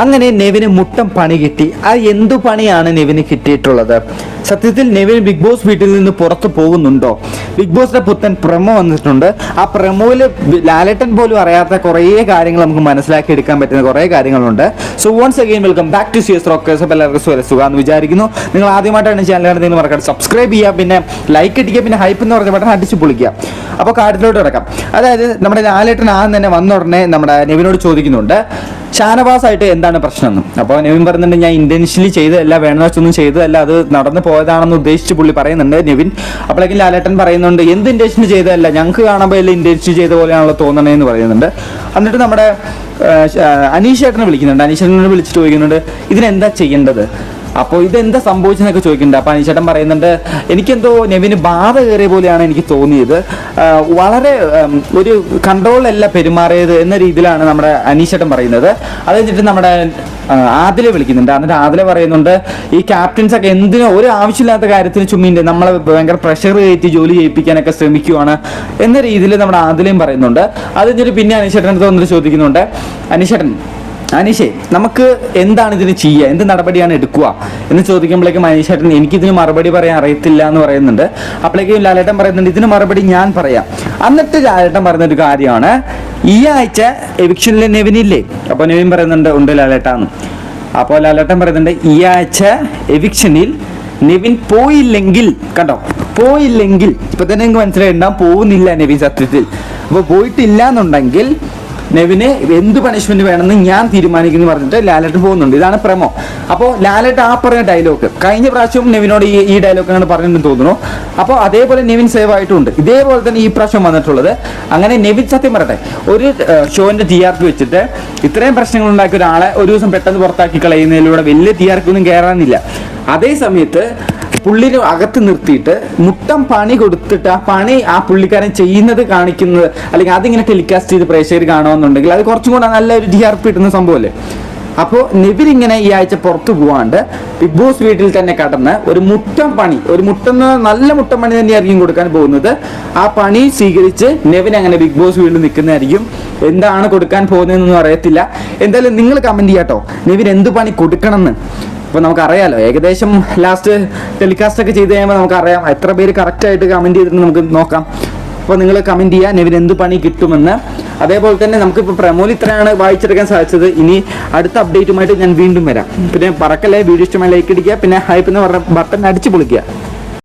അങ്ങനെ നെവിന് മുട്ടം പണി കിട്ടി. അത് എന്തു പണിയാണ് നെവിന് കിട്ടിയിട്ടുള്ളത്? സത്യത്തിൽ നെവിൻ ബിഗ് ബോസ് വീട്ടിൽ നിന്ന് പുറത്തു പോകുന്നുണ്ടോ? ബിഗ് ബോസിന്റെ പുത്തൻ പ്രമോ വന്നിട്ടുണ്ട്. ആ പ്രമോയിൽ ലാലേട്ടൻ പോലും അറിയാത്ത കുറേ കാര്യങ്ങൾ നമുക്ക് മനസ്സിലാക്കി എടുക്കാൻ പറ്റുന്ന കുറേ കാര്യങ്ങളുണ്ട്. So once again welcome back to C S Rockers എല്ലാവർക്കും സുഖം സുഖമെന്ന് വിചാരിക്കുന്നു. നിങ്ങൾ ആദ്യമായിട്ടാണ് ചാനൽ കാണുന്നതെന്ന് മറക്കാതെ സബ്സ്ക്രൈബ് ചെയ്യുക പിന്നെ ലൈക്ക് അടിക്കുക പിന്നെ ഹൈപ്പ് എന്ന് പറഞ്ഞ ബട്ടൺ അടിച്ച് പൊളിക്കുക. അപ്പോൾ കാര്യത്തിലോട്ട് കിടക്കാം. അതായത് നമ്മുടെ ലാലേട്ടൻ ആദ്യം തന്നെ വന്ന ഉടനെ നമ്മുടെ നെവിനോട് ചോദിക്കുന്നുണ്ട് ഷാനവാസ് ആയിട്ട് എന്താണ് പ്രശ്നം അപ്പോൾ നെവിൻ പറയുന്നുണ്ട് ഞാൻ ഇന്റൻഷ്യലി ചെയ്തതല്ല വേണമെന്ന് വെച്ചൊന്നും ചെയ്തതല്ല അത് നടന്നു പോയതാണെന്ന് ഉദ്ദേശിച്ച് പുള്ളി പറയുന്നുണ്ട് നെവിൻ. അപ്പോഴേക്കും ലാലേട്ടൻ പറയുന്നുണ്ട് എന്ത് ഇന്റൻഷൻ ചെയ്തതല്ല ഞങ്ങൾക്ക് കാണുമ്പോൾ എല്ലാം ഇന്റൻഷൻ ചെയ്ത പോലെയാണല്ലോ തോന്നണേന്ന് പറയുന്നുണ്ട്. എന്നിട്ട് നമ്മുടെ അനീഷ് ചേട്ടനെ വിളിക്കുന്നുണ്ട്. അനീഷ് ചേട്ടനെ വിളിച്ചിട്ട് ചോദിക്കുന്നുണ്ട് ഇതിനെന്താ ചെയ്യേണ്ടത്? അപ്പോൾ ഇതെന്താ സംഭവിച്ചെന്നൊക്കെ ചോദിക്കുന്നുണ്ട്. അപ്പോൾ അനീഷേട്ടൻ പറയുന്നുണ്ട് എനിക്കെന്തോ നെവിന് ബാധ കയറിയ പോലെയാണ് എനിക്ക് തോന്നിയത്. വളരെ ഒരു കൺട്രോളല്ല പെരുമാറിയത് എന്ന രീതിയിലാണ് നമ്മുടെ അനീഷേട്ടൻ പറയുന്നത്. അത് കഴിഞ്ഞിട്ട് നമ്മുടെ ആദിലെ വിളിക്കുന്നുണ്ട്. എന്നിട്ട് ആദിലെ പറയുന്നുണ്ട് ഈ ക്യാപ്റ്റൻസ് ഒക്കെ എന്തിനോ ഒരു ആവശ്യമില്ലാത്ത കാര്യത്തിന് ചുമ്മിന്റെ നമ്മളെ ഭയങ്കര പ്രഷർ കയറ്റി ജോലി ചെയ്യിപ്പിക്കാനൊക്കെ ശ്രമിക്കുവാണ് എന്ന രീതിയിൽ നമ്മുടെ ആദിലയും പറയുന്നുണ്ട്. അത് കഴിഞ്ഞിട്ട് പിന്നെ അനീഷേട്ടൻ അടുത്ത് വന്നിട്ട് ചോദിക്കുന്നുണ്ട് അനീഷേട്ടൻ അനീഷേ നമുക്ക് എന്താണ് ഇതിന് ചെയ്യുക എന്ത് നടപടിയാണ് എടുക്കുക? എന്ന് ചോദിക്കുമ്പോഴേക്കും അനീഷേട്ടൻ എനിക്കിതിന് മറുപടി പറയാൻ അറിയത്തില്ല എന്ന് പറയുന്നുണ്ട്. അപ്പോഴേക്കും ലാലേട്ടൻ പറയുന്നുണ്ട് ഇതിന് മറുപടി ഞാൻ പറയാം. എന്നിട്ട് ലാലേട്ടൻ പറയുന്നൊരു കാര്യമാണ് ഈ ആഴ്ച എവിക്ഷനിലെ നെവിനില്ലേ? അപ്പോൾ നെവിൻ പറയുന്നുണ്ട് ഉണ്ട് ലാലേട്ടാന്ന്. അപ്പോൾ ലാലേട്ടൻ പറയുന്നുണ്ട് ഈ ആഴ്ച എവിക്ഷനിൽ നെവിൻ പോയില്ലെങ്കിൽ കണ്ടോ? പോയില്ലെങ്കിൽ ഇപ്പൊ തന്നെ നിങ്ങൾക്ക് മനസ്സിലായിട്ടുണ്ടാവും പോകുന്നില്ല നെവിൻ സത്യത്തിൽ. അപ്പോൾ പോയിട്ടില്ല എന്നുണ്ടെങ്കിൽ നെവിന് എന്ത് പണിഷ്മെന്റ് വേണമെന്ന് ഞാൻ തീരുമാനിക്കുന്നു പറഞ്ഞിട്ട് ലാലേട്ട് പോകുന്നുണ്ട്. ഇതാണ് പ്രമോ. അപ്പോൾ ലാലേട്ട് ആ പറഞ്ഞ ഡയലോഗ് കഴിഞ്ഞ പ്രാവശ്യവും നെവിനോട് ഈ ഈ ഡയലോഗ് അങ്ങനെ തോന്നുന്നു. അപ്പോൾ അതേപോലെ നെവിൻ സേവ് ആയിട്ടുണ്ട്. ഇതേപോലെ തന്നെ ഈ പ്രാവശ്യം വന്നിട്ടുള്ളത്. അങ്ങനെ നെവിൻ സത്യം പറയട്ടെ ഒരു ഷോന്റെ ടി ആർ പി വെച്ചിട്ട് ഇത്രയും പ്രശ്നങ്ങൾ ഉണ്ടാക്കിയ ഒരാളെ ഒരു ദിവസം പെട്ടെന്ന് പുറത്താക്കി കളയുന്നതിലൂടെ വലിയ ടി ആർ പി ഒന്നും കയറാനില്ല അതേ സമയത്ത് പുള്ളിനെ അകത്ത് നിർത്തിയിട്ട് മുട്ടം പണി കൊടുത്തിട്ട് ആ പണി ആ പുള്ളിക്കാരൻ ചെയ്യുന്നത് കാണിക്കുന്നത് അല്ലെങ്കിൽ അതിങ്ങനെ ടെലികാസ്റ്റ് ചെയ്ത് പ്രേക്ഷകർ കാണുമെന്നുണ്ടെങ്കിൽ അത് കുറച്ചും കൂടെ നല്ലൊരു ഡി ആർ പി കിട്ടുന്ന സംഭവമല്ലേ? അപ്പോൾ നെവിൻ ഇങ്ങനെ ഈ ആഴ്ച പുറത്തു പോവാണ്ട് ബിഗ് ബോസ് വീട്ടിൽ തന്നെ കടന്ന് ഒരു മുട്ടം പണി ഒരു മുട്ടെന്ന് നല്ല മുട്ടം പണി തന്നെയായിരിക്കും കൊടുക്കാൻ പോകുന്നത്. ആ പണി സ്വീകരിച്ച് നെവിൻ അങ്ങനെ ബിഗ് ബോസ് വീട്ടിൽ നിൽക്കുന്നതായിരിക്കും. എന്താണ് കൊടുക്കാൻ പോകുന്നതെന്നൊന്നും അറിയത്തില്ല. എന്തായാലും നിങ്ങൾ കമന്റ് ചെയ്യാട്ടോ. നെവിൻ എന്ത് പണി കൊടുക്കണമെന്ന്? അപ്പോൾ നമുക്കറിയാലോ ഏകദേശം ലാസ്റ്റ് ടെലികാസ്റ്റ് ഒക്കെ ചെയ്ത് കഴിയുമ്പോൾ നമുക്കറിയാം എത്ര പേര് കറക്റ്റായിട്ട് കമന്റ് ചെയ്തിട്ട് നമുക്ക് നോക്കാം. അപ്പോൾ നിങ്ങൾ കമന്റ് ചെയ്യുക നെവിൻ എന്ത് പണി കിട്ടുമെന്ന്. അതേപോലെ തന്നെ നമുക്കിപ്പോൾ പ്രമോൽ ഇത്രയാണ് വായിച്ചെടുക്കാൻ സാധിച്ചത്. ഇനി അടുത്ത അപ്ഡേറ്റുമായിട്ട് ഞാൻ വീണ്ടും വരാം. പിന്നെ പറക്കല്ലേ വീഡിയോ ഇഷ്ടമായി ലൈക്ക് അടിക്കുക പിന്നെ ഹൈപ്പ് എന്ന് പറഞ്ഞ ബട്ടൺ അടിച്ച് പൊളിക്കുക.